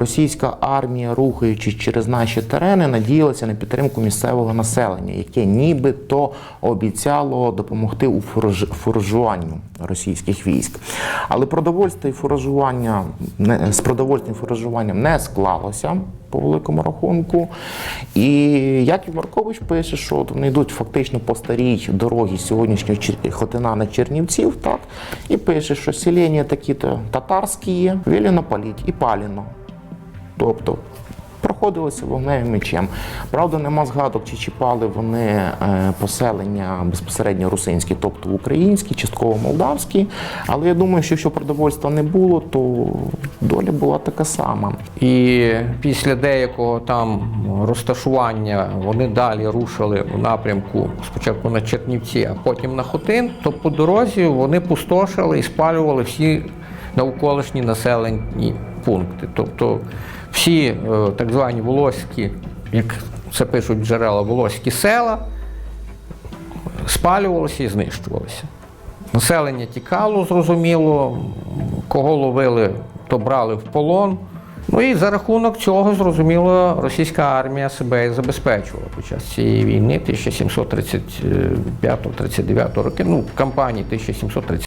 російська армія, рухаючись через наші терени, надіялася на підтримку місцевого населення, яке нібито обіцяло допомогти у фураж- фуражуванню російських військ. Але продовольство і фуражування з продовольством і не склалося по великому рахунку. І Яків Маркович пише, що вони йдуть фактично по старій дорогі сьогоднішньої Чер- Хотина на Чернівців, так, і пише, що селення такі-то татарські є, велено паліть і паліно. Тобто проходилися вогневим мечем. Правда, нема згадок, чи чіпали вони е, поселення безпосередньо русинські, тобто українські, частково молдавські. Але я думаю, що якщо продовольства не було, то доля була така сама. І після деякого там розташування вони далі рушили у напрямку спочатку на Чернівці, а потім на Хотин, то по дорозі вони пустошили і спалювали всі навколишні населені пункти. Тобто всі е, так звані волоські, як це пишуть джерела, волоські села, спалювалися і знищувалися. Населення тікало, зрозуміло, кого ловили, то брали в полон. Ну і за рахунок цього, зрозуміло, російська армія себе забезпечувала під час цієї війни 1735-39 роки, ну, кампанії 1730